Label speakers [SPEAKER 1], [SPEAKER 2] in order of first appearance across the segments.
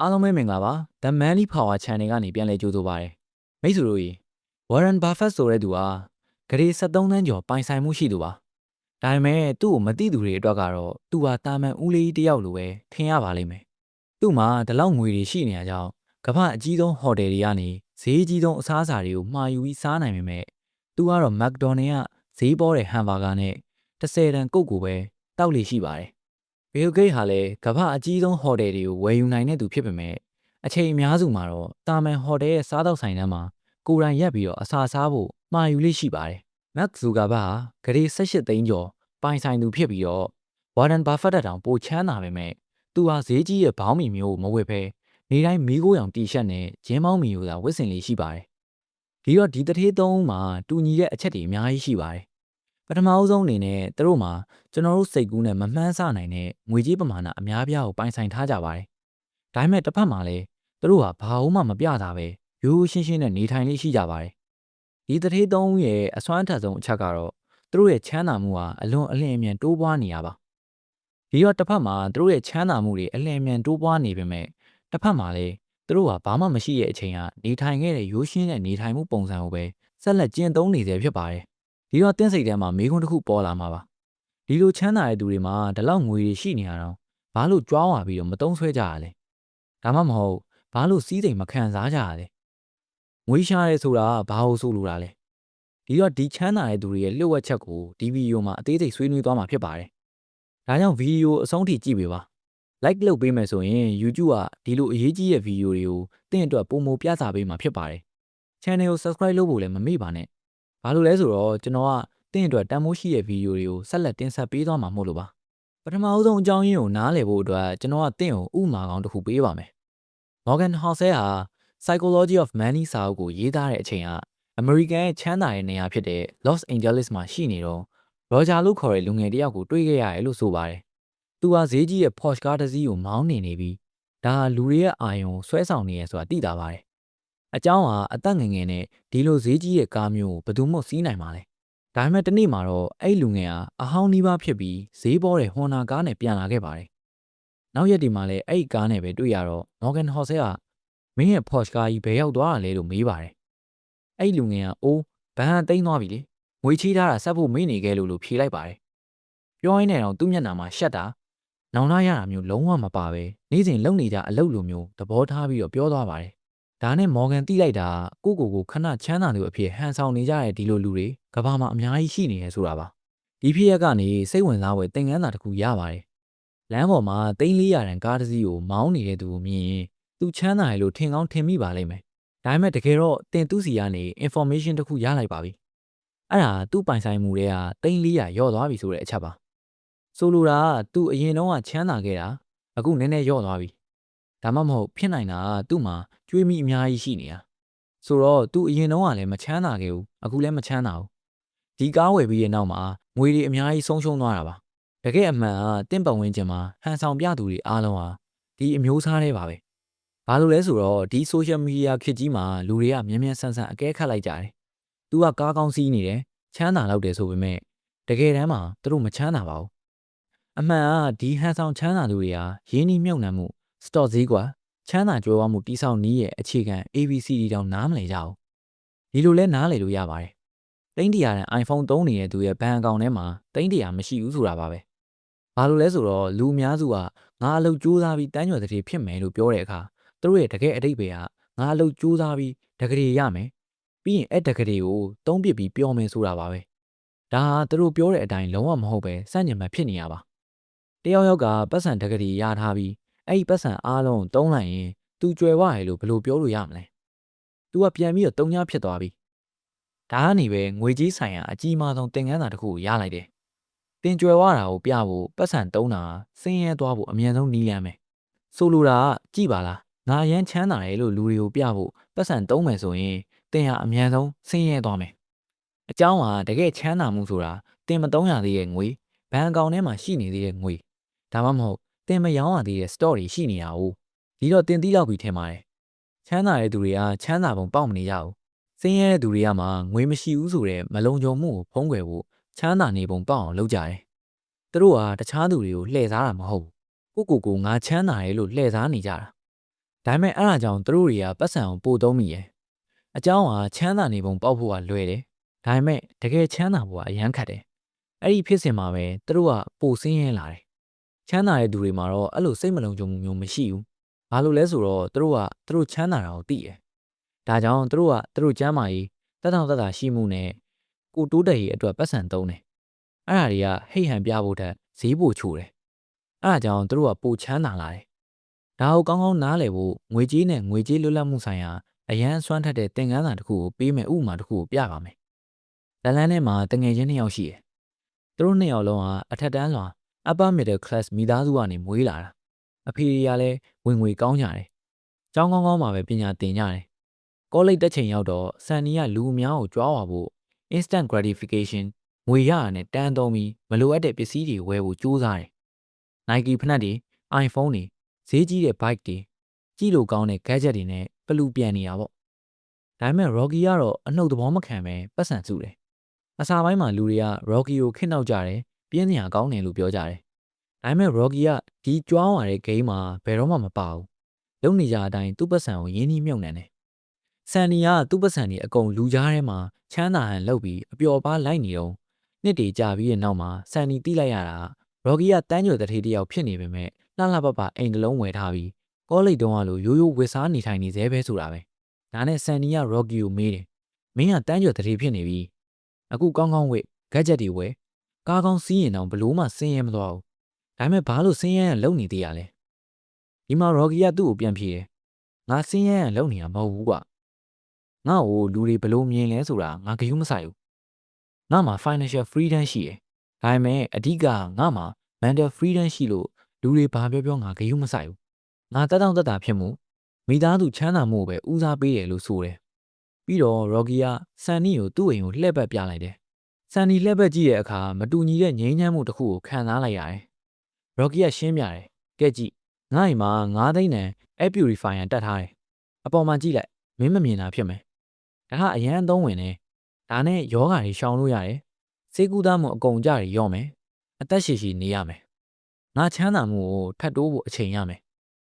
[SPEAKER 1] အားလုံးပဲမင်္ဂလာပါ The Money Power Channel ကနေပြန်လည်ကြိုဆိုပါရစေမိတ်ဆွေတို့ရေ Warren Buffett ဆိုတဲ့သူဟာဂရေ73တန်းကျော်ပိုင်ဆိုင်မှုရှိသူပါဒါပေမဲ့သူ့ကိုမသိသူတွေအတွက်ကတော့သူဟာတာမန်ဦးလေးတစ်ယောက်လိုပဲထင်ရပါလိမ့်မယ်သူ့မှာဒီလောက်ငွေတွေရှိနေရကြောင်းကမ္ဘာအကြီးဆုံးဟိုတယ်တွေကနေဈေးကြီးဆုံးအစားအစာတွေကိုမှာယူပြီးစားနိုင်ပေမဲ့သူကတော့ McDonald ကဈေးပေါ်တဲ့ဟမ်ဘာဂါနဲ့30တန်ကုတ်ကိုပဲတောက်လေရှိပါတယ် ဘီလ်ဂိတ်ဟာလည်းကမ္ဘာအကြီးဆုံးဟိုတယ်တွေကိုဝယ်ယူနိုင်တဲ့သူဖြစ်ပေမဲ့အချိန်အများစုမှာတော့တာမန်ဟိုတယ်ရဲ့စားသောက်ဆိုင်ထဲမှာကိုယ်တိုင်ရက်ပြီးတော့အစာစားဖို့မှာယူလေးရှိပါတယ်မက်ဇူကာဘဟာဂရေ18သိန်းကျော်ပိုင်ဆိုင်သူဖြစ်ပြီးတော့ဝါဒန်ဘာဖတ်တက်တောင်ပိုချမ်းသာပေမဲ့သူဟာဈေးကြီးရဲ့ဘောင်းမီမျိုးကိုမဝယ်ဘဲနေတိုင်းမီးခိုးရောင်တီရှပ်နဲ့ဂျင်းမောင်းမီကိုသာဝတ်ဆင်လေးရှိပါတယ်ဒီတော့ဒီတထေးသုံးဦးမှာတူညီတဲ့အချက်တွေအများကြီးရှိပါတယ်ပ ထမအဆုံးအနေနဲ့သူတို့မှာကျွန်တော်တို့စိတ်ကူးနဲ့မမှန်းဆနိုင်တဲ့ငွေကြေးပမာဏအများပြားကိုပိုင်ဆိုင်ထားကြပါတယ်ဒါပေမဲ့တစ်ဖက်မှာလည်းသူတို့ဟာဘာမှမပြတာပဲရိုးရိုးရှင်းရှင်းနဲ့နေထိုင်လေးရှိကြပါတယ်ဒီတထေးသုံးဦးရဲ့အစွမ်းထက်ဆုံးအချက်ကတော့သူတို့ရဲ့ချမ်းသာမှုဟာအလွန်အလင်းအမြန်တိုးပွားနေရပါဒီတော့တစ်ဖက်မှာသူတို့ရဲ့ချမ်းသာမှုတွေအလင်းအမြန်တိုးပွားနေပေမဲ့တစ်ဖက်မှာလည်းသူတို့ဟာဘာမှမရှိတဲ့အချိန်ကနေထိုင်ခဲ့တဲ့ရိုးရှင်းတဲ့နေထိုင်မှုပုံစံကိုပဲဆက်လက်ကျင့်သုံးနေစေဖြစ်ပါတယ် ဒီတော့တင်းစိတ်ထဲမှာမေးခွန်းတစ်ခုပေါ်လာမှာပါဒီလိုချမ်းသာတဲ့သူတွေမှာဒီလောက်ငွေတွေရှိနေရတော့ဘာလို့ကြွားဝါပြီးတော့မတုံးဆွဲကြရလဲဒါမှမဟုတ်ဘာလို့စီးစိမ်မခံစားကြရလဲငွေရှာရဲဆိုတာဘာလို့ဆိုလိုတာလဲဒီတော့ဒီချမ်းသာတဲ့သူတွေရဲ့လှုပ်ဝက်ချက်ကိုဒီဗီဒီယိုမှာအသေးစိတ်ဆွေးနွေးသွားမှာဖြစ်ပါတယ်ဒါကြောင့်ဗီဒီယိုအဆုံးထိကြည့်ပေးပါ like လုပ်ပေးမယ်ဆိုရင် YouTube ကဒီလိုအရေးကြီးတဲ့ဗီဒီယိုတွေကိုတင့်အတွက်ပုံမပြသပေးမှာဖြစ်ပါတယ် channel ကို subscribe လုပ်ဖို့လည်းမမေ့ပါနဲ့ ဘာလို့လဲဆိုတော့ကျွန်တော်ကတင့်အတွက်တန်မိုးရှိတဲ့ဗီဒီယိုတွေကိုဆက်လက်တင်ဆက်ပေးသွားမှာမို့လို့ပါပထမအဆုံးအကြောင်းရင်းကိုနားလည်ဖို့အတွက်ကျွန်တော်ကတင့်ကိုဥမာကောင်းတစ်ခုပေးပါမယ် Morgan Housel ဟာ Psychology of Money စာအုပ်ကိုရေးသားတဲ့အချိန်ကအမေရိကန်ရဲ့ချမ်းသာတဲ့နေရာဖြစ်တဲ့ Los Angeles မှာရှိနေတော့ Roger လို့ခေါ်တဲ့လူငယ်တစ်ယောက်ကိုတွေ့ခဲ့ရတယ်လို့ဆိုပါတယ်။သူဟာဈေးကြီးရဲ့ Porsche ကားတစ်စီးကိုမောင်းနေနေပြီးဒါဟာလူတွေရဲ့အာယုံဆွဲဆောင်နေရဆိုတာသိတာပါတယ်။ အเจ้าဟာအသက်ငယ်ငယ်နဲ့ဒီလိုဈေးကြီးရဲ့ကားမျိုးကိုဘယ်သူမှစီးနိုင်မှာလဲ။ဒါပေမဲ့တနေ့မှာတော့အဲ့လူငယ်ဟာအဟောင်းနီးပါးဖြစ်ပြီးဈေးပေါ်တဲ့ Honda ကားနဲ့ပြန်လာခဲ့ပါတယ်။နောက်ရက်ဒီမှာလည်းအဲ့ဒီကားနဲ့ပဲတွေ့ရတော့ Morgan Housel ကမင်းရဲ့ Porsche ကားကြီးဘယ်ရောက်သွားတာလဲလို့မေးပါတယ်။အဲ့လူငယ်ကအိုးဘန်ကတိန်းသွားပြီလေငွေချီးထားတာဆက်ဖို့မေ့နေခဲ့လို့လို့ဖြေလိုက်ပါတယ်။ပြောရင်းနဲ့တော့သူ့မျက်နှာမှာရှက်တာနောင်လာရတာမျိုးလုံးဝမပါပဲနေ့စဉ်လုံနေကြအလုပ်လိုမျိုးသဘောထားပြီးတော့ပြောသွားပါတယ်။ ဒါနဲ့မော်ဂန်တိလိုက်တာကိုကိုကိုခဏချမ်းသာသူအဖြစ်ဟန်ဆောင်နေကြတဲ့ဒီလိုလူတွေကဘာမှအများကြီးရှိနေရဲဆိုတာပါ။ဒီဖြစ်ရက်ကနေစိတ်ဝင်စားဖွယ်သင်ခန်းစာတစ်ခုရပါတယ်။လမ်းပေါ်မှာသိန်း400တန်ကားတစ်စီးကိုမောင်းနေတဲ့သူကိုမြင်ရင်သူချမ်းသာရလို့ထင်ကောင်းထင်မိပါလိမ့်မယ်။ဒါပေမဲ့တကယ်တော့တင်သူစီကနေ information တစ်ခုရလိုက်ပါပြီ။အဲ့ဒါသူ့ပိုင်ဆိုင်မှုတွေကသိန်း400ရော့သွားပြီဆိုတဲ့အချက်ပါ။ဆိုလိုတာကသူအရင်တုန်းကချမ်းသာခဲ့တာအခုနည်းနည်းရော့သွားပြီ။ ဒါမှမဟုတ်ဖြစ်နိုင်တာကသူ့မှာကြွေးမိအများကြီးရှိနေတာဆိုတော့သူအရင်တုန်းကလည်းမချမ်းသာခဲ့ဘူးအခုလည်းမချမ်းသာဘူးဒီကားဝယ်ပြီးတဲ့နောက်မှာငွေတွေအများကြီးဆုံးရှုံးသွားတာပါတကယ်အမှန်ကတင့်ပတ်ဝန်းကျင်မှာဟန်ဆောင်ပြသူတွေအားလုံးဟာဒီအမျိုးအစားတွေပါပဲဘာလို့လဲဆိုတော့ဒီ social media ခေတ်ကြီးမှာလူတွေကမြန်မြန်ဆန်ဆန်အကဲခတ်လိုက်ကြတယ်သူကကားကောင်းစီးနေတယ်ချမ်းသာလောက်တယ်ဆိုပေမဲ့တကယ်တမ်းမှာသူတို့မချမ်းသာပါဘူးအမှန်ကဒီဟန်ဆောင်ချမ်းသာသူတွေဟာရင်းနှီးမြှုပ်နှံမှု stock ဈေးကွာချမ်းသာကြွယ်ဝမှုတိစောက်နည်းရဲ့အခြေခံ ABCD တောင်နားမလည်ကြဘူး။ဒီလိုလဲနားလည်လို့ရပါတယ်။တိန်းတရာတန် iPhone သုံးနေတဲ့သူရဲ့ဘဏ်အကောင့်ထဲမှာတိန်းတရာမရှိဘူးဆိုတာပါပဲ။ဘာလို့လဲဆိုတော့လူအများစုကငါအလုပ်ကြိုးစားပြီးတန်းရွယ်တဲ့ဖြစ်မယ်လို့ပြောတဲ့အခါသူတို့ရဲ့တကယ်အတိတ်ပဲကငါအလုပ်ကြိုးစားပြီးတကယ်ရမယ်ပြီးရင်အဲ့တကယ်ကိုတုံးပစ်ပြီးပြောမယ်ဆိုတာပါပဲဒါဟာသူတို့ပြောတဲ့အတိုင်းလုံးဝမဟုတ်ပဲစန့်ကျင်မှဖြစ်နေရပါတယောက်ယောက်ကပတ်စံတကယ်ရထားပြီး အဲ့ဒီပတ်စံအားလုံးကိုတုံးလိုက်ရင် तू ကြွယ်ဝရလို့ဘယ်လိုပြောလို့ရမလဲ तू ကပြန်ပြီးတော့တုံညာဖြစ်သွားပြီဒါကနေပဲငွေကြီးဆိုင်ရာအကြီးမားဆုံးသင်ခန်းစာတစ်ခုကိုရလိုက်တယ်တင်ကြွယ်ဝတာကိုပြဖို့ပတ်စံတုံးတာဆင်းရဲသွားဖို့အမြန်ဆုံးနီးလမ်းမယ်ဆိုလိုတာကကြည်ပါလားငါရမ်းချမ်းသာတယ်လို့လူတွေကိုပြဖို့ပတ်စံတုံးမယ်ဆိုရင်တင်ဟာအမြန်ဆုံးဆင်းရဲသွားမယ်အကြောင်းကတကယ်ချမ်းသာမှုဆိုတာတင်မတုံးရသေးရဲ့ငွေဘဏ်အကောင့်ထဲမှာရှိနေသေးတဲ့ငွေဒါမှမဟုတ် တင်မရောင်းရသေးတဲ့ store တွေရှိနေတာ哦ဒီတော့တင်သီးလောက်ပြီးထင်ပါတယ်ချမ်းသာတဲ့သူတွေကချမ်းသာပုံပေါက်မနေကြဘူးဆင်းရဲတဲ့သူတွေကမှငွေမရှိဘူးဆိုတဲ့မလုံခြုံမှုကိုဖုံးကွယ်ဖို့ချမ်းသာနေပုံပေါက်အောင်လုပ်ကြတယ်သူတို့ဟာတခြားသူတွေကိုလှည့်စားတာမဟုတ်ဘူးကိုကိုကိုငါချမ်းသာတယ်လို့လှည့်စားနေကြတာ ဒါပေမဲ့အဲ့ဒါကြောင့်သူတို့တွေကပတ်စံကိုပို့သုံးမိရဲ့အเจ้าကချမ်းသာနေပုံပေါက်ဖို့ကလွယ်တယ်ဒါပေမဲ့တကယ်ချမ်းသာဖို့ကအရန်ခတ်တယ်အဲ့ဒီဖြစ်စဉ်မှာပဲသူတို့ကပိုဆင်းရဲလာတယ် ချမ်းသာတဲ့သူတွေမှာတော့အဲ့လိုစိတ်မလုံခြုံမှုမျိုးမရှိဘူးဘာလို့လဲဆိုတော့သူတို့ကသူတို့ချမ်းသာတာကိုသိတယ်ဒါကြောင့်သူတို့ကသူတို့ကျမ်းမာရေးတက်တောင့်တက်တာရှိမှုနဲ့ကိုတိုးတက်ရေးအတွက်ပတ်စံသုံးတယ်အဲ့ဒါတွေကဟိတ်ဟန်ပြဖို့တက်ဈေးပို့ချိုတယ်အဲ့ဒါကြောင့်သူတို့ကပိုချမ်းသာလာတယ်ဒါကိုကောင်းကောင်းနားလည်ဖို့ငွေကြေးနဲ့ငွေကြေးလွတ်လပ်မှုဆိုင်ရာအရန်အစွမ်းထက်တဲ့သင်ခန်းစာတစ်ခုကိုပေးမယ်ဥပမာတစ်ခုကိုပြပါမယ်။လန်လန်းထဲမှာတငယ်ချင်းနှစ်ယောက်ရှိတယ်။သူတို့နှစ်ယောက်လုံးကအထက်တန်းလွှာ upper middle class မိသားစုကနေမွေးလာတာ။အဖေတွေကလည်းဝင်ငွေကောင်းကြတယ်။ကျောင်းကောင်းကောင်းမှာပဲပညာသင်ကြတယ်။ကောလိပ်တက်ချိန်ရောက်တော့ဆန်နီကလူအများကိုကြွားဝါဖို့ instant gratification ငွေရရနဲ့တန်းသုံးပြီးမလိုအပ်တဲ့ပစ္စည်းတွေဝယ်ဖို့ကြိုးစားတယ်။ Nike ဖနက်တွေ iPhone တွေဈေးကြီးတဲ့ bike တွေကြည့်လို့ကောင်းတဲ့ gadget တွေနဲ့ပလူပြန်နေတာပေါ့ဒါပေမဲ့ Rocky ကတော့အနှုတ်သဘောမခံပဲပတ်စံစုတယ်အစာပိုင်းမှာလူတွေက Rocky ကိုခင့်နောက်ကြတယ် ပြင်းစရာကောင်းတယ်လို့ပြောကြတယ်ဒါပေမဲ့ Rocky ကဒီကြွားဝါတဲ့ game မှာဘယ်တော့မှမပါဘူးလုံနေကြအတိုင်းသူ့ပတ်စံကိုရင်းနှီးမြုပ်နှံတယ်ဆန်နီကသူ့ပတ်စံတွေအကုန်လူကြားထဲမှာချမ်းသာဟန်လုပ်ပြီးအပျော်ပါးလိုက်နေတော့နှစ်တွေကြာပြီးတဲ့နောက်မှာဆန်နီတိလိုက်ရတာရော်ဂီကတန်းကျော်တထေးတယောက်ဖြစ်နေပေမဲ့လှလှပပအိမ်တလုံးဝယ်ထားပြီးကောလိပ်တုံးကလိုရိုးရိုးဝစ်စားနေထိုင်နေသေးပဲဆိုတာပဲဒါနဲ့ဆန်နီကရော်ဂီကိုမေးတယ်မင်းကတန်းကျော်တထေးဖြစ်နေပြီအခုကောင်းကောင်းဝစ်ဂက်ဂျက်တွေဝယ် ကားကောင်းစီးရင်တော့ဘလို့မှဆင်းရဲမသွားဘူးဒါပေမဲ့ဘာလို့ဆင်းရဲရလုံနေသေးရလဲဒီမှာရော်ဂီကသူ့ကိုပြန်ဖြေတယ်ငါဆင်းရဲရလုံနေတာမဟုတ်ဘူးကွာငါ့ကိုလူတွေဘလို့မြင်လဲဆိုတာငါဂရုမစိုက်ဘူးငါမှာ financial freedom ရှိတယ်ဒါပေမဲ့အဓိကငါမှာ mental freedom ရှိလို့လူတွေဘာပြောပြောငါဂရုမစိုက်ဘူးငါတက်တောင့်တက်တာဖြစ်မှုမိသားစုချမ်းသာမှုကိုပဲဦးစားပေးတယ်လို့ဆိုတယ်ပြီးတော့ရော်ဂီကဆန်နီကိုသူ့အိမ်ကိုလှည့်ပတ်ပြလိုက်တယ် ဆန်နီလှည့်ပတ်ကြည့်တဲ့အခါမတူညီတဲ့ငြိမ်းချမ်းမှုတစ်ခုကိုခံစားလိုက်ရတယ်ရော်ဂီကရှင်းပြတယ်ကဲကြည့်ငါ့အိမ်မှာ9သိန်းတန် air purifier တက်ထားတယ်အပေါ်မှာကြည့်လိုက်မင်းမမြင်တာဖြစ်မယ်ဒါကအရန်အသုံးဝင်တယ်ဒါနဲ့ယောဂါတွေရှောင်လို့ရတယ်စေကူသားမှုအကုန်ကြတွေရော့မယ်အသက်ရှည်ရှည်နေရမယ်ငါချမ်းသာမှုကိုထပ်တိုးဖို့အချိန်ရမယ်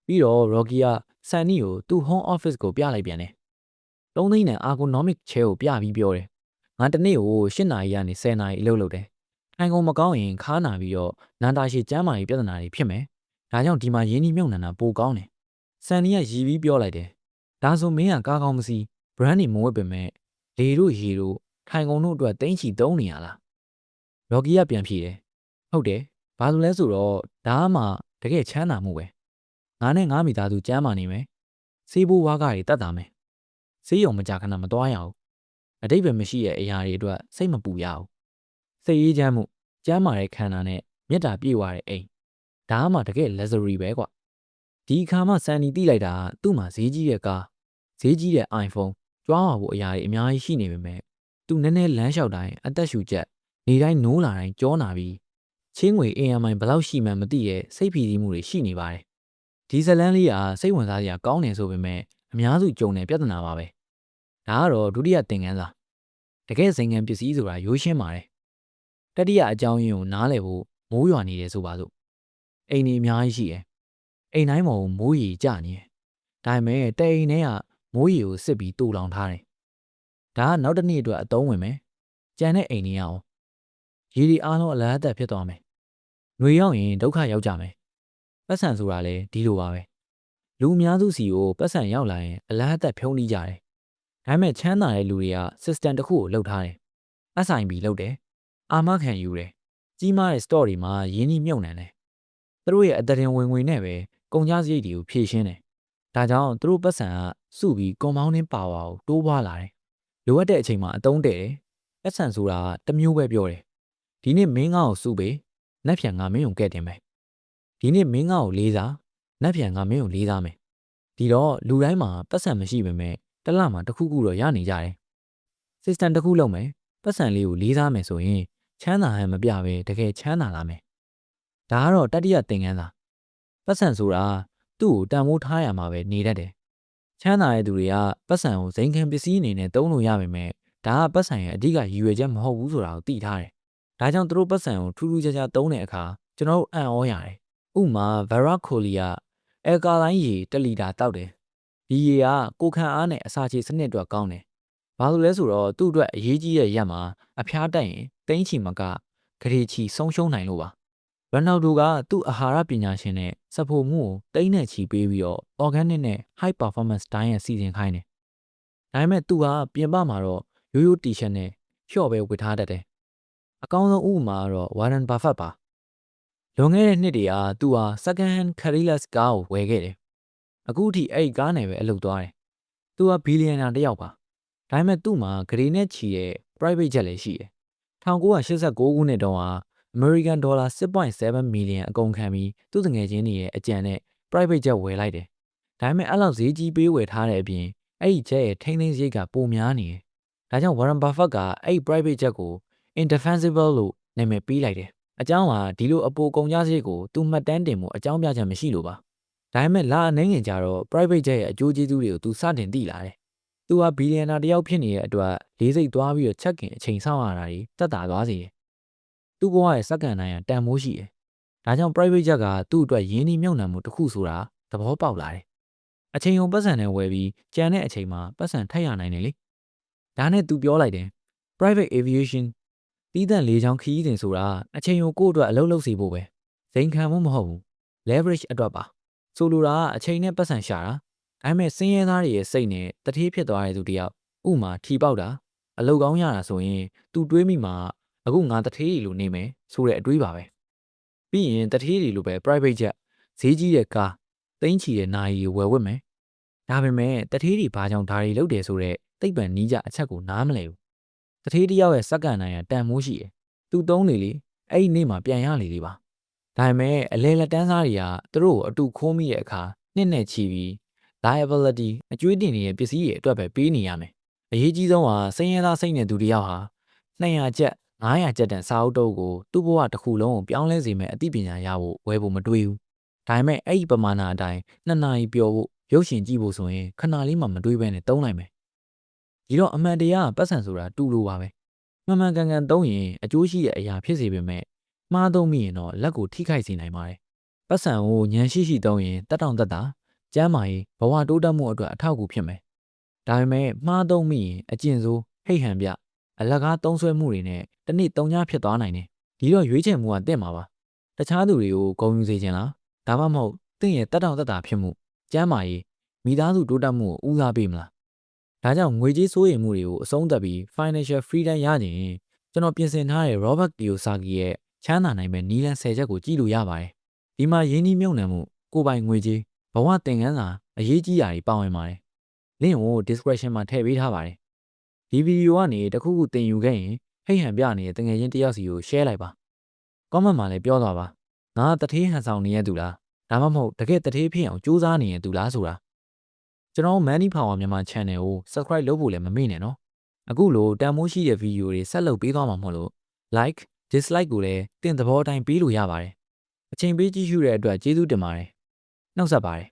[SPEAKER 1] ပြီးတော့ Rocky ကဆန်နီကိုသူ့ home office ကိုပြလိုက်ပြန်တယ်။သုံးသိန်းနဲ့ ergonomic chair ကိုပြပြီးပြောတယ်။ ငါတနေ့ကို၈နာရီကနေ10နာရီအလုပ်လုပ်တယ်။ထိုင်ကုန်မကောင်းရင်ခါနာပြီးတော့နန္တာရှည်ကျမ်းမာရေးပြဿနာတွေဖြစ်မယ်။ဒါကြောင့်ဒီမှာရင်းနှီးမြှုပ်နှံတာပိုကောင်းတယ်။ဆန်နီကရည်ပြီးပြောလိုက်တယ်။ဒါဆိုမင်းကကားကောင်းမစီ brand နေမဝတ်ပေမဲ့လေတို့ရေတို့ထိုင်ကုန်တို့အတွက်တင်းချီသုံးနေရလား။ရော်ဂီကပြန်ဖြေတယ်။ဟုတ်တယ်။ဘာလို့လဲဆိုတော့ဒါမှတကယ်ချမ်းသာမှုပဲငါနဲ့ငါမိသားစုကျမ်းမာနေမယ်ဆေးဘိုးဝါးကားတွေတတ်တာမယ်ဆေးရုံမကြခဏမသွားရအောင် အတိတ်ပဲမရှိတဲ့အရာတွေအတွက်စိတ်မပူရအောင်စိတ်အေးချမ်းမှုကျမ်းမာတဲ့ခန္ဓာနဲ့မေတ္တာပြည့်ဝတဲ့အိမ်ဒါမှတကယ် luxury ပဲကွာဒီအခါမှစန်နီတိလိုက်တာသူ့မှာဈေးကြီးတဲ့ကားဈေးကြီးတဲ့ iPhone ကြွားမှာဖို့အရာတွေအများကြီးရှိနေပေမဲ့သူနည်းနည်းလမ်းလျှောက်တိုင်းအသက်ရှူချက်နေတိုင်းနိုးလာတိုင်းကြောနာပြီးချင်းငွေ AMI ဘယ်လောက်ရှိမှန်းမသိရဲ့စိတ်ဖိစီးမှုတွေရှိနေပါတယ်ဒီဇလန်းလေးကစိတ်ဝင်စားစရာကောင်းတယ်ဆိုပေမဲ့အများစုကြုံတဲ့ပြဿနာပါပဲ ဒါကတော့ဒုတိယသင်ခန်းစာတကယ်စိန်ငံပစ္စည်းဆိုတာရိုးရှင်းပါတယ်တတိယအကြောင်းရင်းကိုနားလည်ဖို့မိုးရွာနေတယ်ဆိုပါစို့အိမ်ကြီးအများကြီးရှိတယ်အိမ်တိုင်းပေါ်ကိုမိုးရီကျနေတယ်ဒါပေမဲ့တဲ့အိမ်ထဲကမိုးရီကိုစစ်ပြီးတူလောင်ထားတယ်ဒါကနောက်တစ်နေ့အတွက်အသုံးဝင်မယ်ကြံတဲ့အိမ်ကြီးအောင်ရေဒီအားလုံးအလားအသက်ဖြစ်သွားမယ်။ຫນွေရောက်ရင်ဒုက္ခရောက်ကြမယ်ပတ်စံဆိုတာလည်းဒီလိုပါပဲလူအများစုစီကိုပတ်စံရောက်လာရင်အလားအသက်ဖြုံးနေကြတယ် ဒါပေမဲ့ချမ်းသာတဲ့လူတွေက system တစ်ခုကိုလုပ်ထားတယ် SIB လုပ်တယ်အာမခံယူတယ်ကြီးမားတဲ့ store တွေမှာရင်းနှီးမြှုပ်နှံတယ်သူတို့ရဲ့အတရင်ဝင်ငွေနဲ့ပဲကုန်ကျစရိတ်တွေကိုဖြည့်ရှင်းတယ်ဒါကြောင့်သူတို့ပတ်စံကစုပြီး compounding power ကိုတိုးပွားလာတယ်လိုအပ်တဲ့အချိန်မှာအသုံးတည့်တယ်ပတ်စံဆိုတာကတစ်မျိုးပဲပြောတယ်ဒီနေ့မင်းငါ့ကိုစုပေးနက်ဖြန်ငါမင်းကိုကဲ့တင်မယ်ဒီနေ့မင်းငါ့ကိုလေးစားနက်ဖြန်ငါမင်းကိုလေးစားမယ်ဒီတော့လူတိုင်းမှာပတ်စံမရှိပေမဲ့ တစ်လမှာတစ်ခုခုတော့ရနေကြတယ် system တစ်ခုလုံးမယ်ပတ်စံလေးကိုလေးစားမယ်ဆိုရင်ချမ်းသာဟန်မပြပဲတကယ်ချမ်းသာလာမယ်ဒါကတော့တတိယသင်ခန်းစာပတ်စံဆိုတာသူ့ကိုတန်ဖိုးထားရမှာပဲနေတတ်တယ်ချမ်းသာတဲ့သူတွေကပတ်စံကိုဇိမ်ခံပစ္စည်းအနေနဲ့သုံးလို့ရပါမယ်ဒါကပတ်စံရဲ့အဓိကရည်ရွယ်ချက်မဟုတ်ဘူးဆိုတာကိုသိထားတယ်ဒါကြောင့်သူတို့ပတ်စံကိုထူးထူးခြားခြားသုံးတဲ့အခါကျွန်တော်တို့အံ့ဩရတယ်ဥမာ Vera Colia အဲကာလိုင်းရေ1လီတာတောက်တယ် ဒီရေကကိုခံအားနဲ့အစာချေစနစ်အတွက်ကောင်းတယ်ဘာလို့လဲဆိုတော့သူ့အတွက်အရေးကြီးတဲ့ရက်မှာအဖျားတက်ရင်တိန်းချီမကဂရေချီဆုံးရှုံးနိုင်လို့ပါရန်နောက်ဒိုကသူ့အာဟာရပညာရှင်နဲ့စဖို့မှုကိုတိန်းနဲ့ချီပေးပြီးတော့ organic နဲ့ high performance diet စီစဉ်ခိုင်းတယ်ဒါပေမဲ့သူကပြင်ပမှာတော့ရိုးရိုးတီရှပ်နဲ့လျှော့ပဲဝတ်ထားတတ်တယ်အကောင်းဆုံးဥပမာကတော့ Warren Buffett ပါလွန်ခဲ့တဲ့နှစ်တည်းကသူဟာ second hand careless ကားကိုဝယ်ခဲ့တယ် အခုထိအဲ့ဒီကားနဲ့ပဲအလုပ်သွားတယ်သူကဘီလီယံနာတစ်ယောက်ပါဒါပေမဲ့သူ့မှာဂရေနဲ့ချီတဲ့ private jet လည်းရှိတယ်1989ခုနှစ်တုန်းက American Dollar 6.7 million အကုန်ခံပြီးသူ့တငယ်ချင်းတွေရဲ့အကြံနဲ့ private jet ဝယ်လိုက်တယ်ဒါပေမဲ့အဲ့လောက်ဈေးကြီးပေးဝယ်ထားတဲ့အပြင်အဲ့ဒီ jet ရဲ့ထိန်းသိမ်းစရိတ်ကပိုများနေတယ်ဒါကြောင့် Warren Buffett ကအဲ့ဒီ private jet ကို indefensible လို့နာမည်ပေးလိုက်တယ်အကြောင်းကဒီလိုအပိုကုန်ကြစရိတ်ကိုသူမှတ်တမ်းတင်မှုအကြောင်းပြချက်မရှိလို့ပါ ဒါပေမဲ့လာအနေငယ်ကြတော့ private jet ရဲ့အကျိုးကျေးဇူးတွေကိုသူစတင်သိလာတယ်သူဟာဘီလီယံနာတစ်ယောက်ဖြစ်နေတဲ့အတွက်လေးစိတ်သွားပြီးတော့ချက်ကင်အချိန်ဆောင်းရတာတွေတက်တာသွားစေတယ်သူ့ဘဝရဲ့စက္ကန့်တိုင်းကတန်မိုးရှိတယ်ဒါကြောင့် private jet ကသူ့အတွက်ရင်းနှီးမြှုပ်နှံမှုတစ်ခုဆိုတာသဘောပေါက်လာတယ်အချိန်ုံပတ်စံနဲ့ဝယ်ပြီးကြံတဲ့အချိန်မှာပတ်စံထက်ရနိုင်တယ်လေဒါနဲ့သူပြောလိုက်တယ် private aviation တီးတန့်လေးချောင်းခရီးစဉ်ဆိုတာအချိန်ကိုကိုယ့်အတွက်အလုပ်လုပ်စီဖို့ပဲဇိမ်ခံမှုမဟုတ်ဘူး leverage အတွက်ပါ ဆိုလိုတာကအချိန်နဲ့ပတ်စံရှာတာဒါပေမဲ့စင်းရဲသားတွေရဲ့စိတ်နဲ့တတိဖြစ်သွားတဲ့သူတယောက်ဥမာထီပေါက်တာအလုပ်ကောင်းရတာဆိုရင်သူတွေးမိမှာအခုငါတထေးကြီးလိုနေမယ်ဆိုတဲ့အတွေးပါပဲပြီးရင်တထေးကြီးလိုပဲ private jet ဈေးကြီးတဲ့ကားသိန်းချီတဲ့နာရီကိုဝယ်ဝတ်မယ်ဒါပေမဲ့တထေးကြီးဘာကြောင့်ဒါတွေလုပ်တယ်ဆိုတော့သိပ္ပံနီးကြအချက်ကိုနားမလည်ဘူးတထေးတစ်ယောက်ရဲ့စက္ကန့်တိုင်းကတန်မိုးရှိတယ်သူသုံးနေလေအဲ့ဒီနေ့မှာပြန်ရလေလေပါ ဒါပေမဲ့အလဲလက်တန်းစားတွေကသူတို့ကိုအတူခိုးမိတဲ့အခါနှစ်နဲ့ချီပြီး liability အကျွေးတင်နေတဲ့ပစ္စည်းတွေအတွက်ပဲပေးနေရမယ်အရေးကြီးဆုံးကစိတ်ရသားစိတ်နဲ့သူတယောက်ဟာ200ကျပ်900ကျပ်တန်စာအုပ်တုပ်ကိုသူ့ဘဝတစ်ခုလုံးကိုပြောင်းလဲစေမယ့်အသိပညာရဖို့ဝယ်ဖို့မတွေးဘူးဒါပေမဲ့အဲ့ဒီပမာဏအတိုင်းနှစ်နာရီပျော်ဖို့ရုပ်ရှင်ကြည့်ဖို့ဆိုရင်ခဏလေးမှမတွေးဘဲနဲ့တုံးလိုက်မယ်ဒီတော့အမှန်တရားကပတ်စံဆိုတာတူလိုပါပဲမှန်မှန်ကန်ကန်သုံးရင်အကျိုးရှိတဲ့အရာဖြစ်စေပေမဲ့ မှားသုံးမိရင်တော့လက်ကိုထိခိုက်စေနိုင်ပါတယ်ပတ်စံကိုညံရှိရှိသုံးရင်တက်တောင့်တက်တာကျမ်းမာရေးဘဝတိုးတက်မှုအတွက်အထောက်အကူဖြစ်မယ်ဒါပေမဲ့မှားသုံးမိရင်အကျင့်ဆိုးဟိတ်ဟန်ပြအလကားသုံးဆွဲမှုတွေနဲ့တနေ့တုံညာဖြစ်သွားနိုင်တယ်ဒီတော့ရွေးချယ်မှုကတင့်မှာပါတခြားသူတွေကိုဂုဏ်ယူစေချင်လားဒါမှမဟုတ်တင့်ရဲ့တက်တောင့်တက်တာဖြစ်မှုကျမ်းမာရေးမိသားစုတိုးတက်မှုကိုဦးစားပေးမလားဒါကြောင့်ငွေကြေးစိုးရိမ်မှုတွေကိုအဆုံးသတ်ပြီး financial freedom ရခြင်းကျွန်တော်ပြင်ဆင်ထားတဲ့ Robert Kiyosaki ရဲ့ ချမ်းသာနိုင်မဲ့နီလန်10ချက်ကိုကြည့်လို့ရပါတယ်။ဒီမှာရင်းနှီးမြှုပ်နှံမှုကိုယ်ပိုင်ငွေကြေးဘဝသင်ခန်းစာအရေးကြီးရာတွေပါဝင်ပါတယ်။ link ကို description မှာထည့်ပေးထားပါတယ်။ဒီဗီဒီယိုကနေတခုခုသင်ယူခဲ့ရင်ဟိတ်ဟန်ပြနေတဲ့တငယ်ချင်းတယောက်စီကို share လိုက်ပါ။ comment မှာလည်းပြောသွားပါ။ငါတထေးဟန်ဆောင်နေရသူလား။ဒါမှမဟုတ်တကယ်တထေးဖြစ်အောင်စူးစမ်းနေရသူလားဆိုတာကျွန်တော် Money Power မြန်မာ channel ကို subscribe လုပ်ဖို့လည်းမမေ့နဲ့နော်အခုလိုတန်မိုးရှိတဲ့ဗီဒီယိုတွေဆက်လုပ်ပေးသွားမှာမဟုတ်လို့ like dislike ကိုလည်းတင်သဘောအတိုင်းပေးလို့ရပါတယ်အချိန်ပေးကြည့်ရှုတဲ့အတွက်ကျေးဇူးတင်ပါတယ်နှုတ်ဆက်ပါတယ်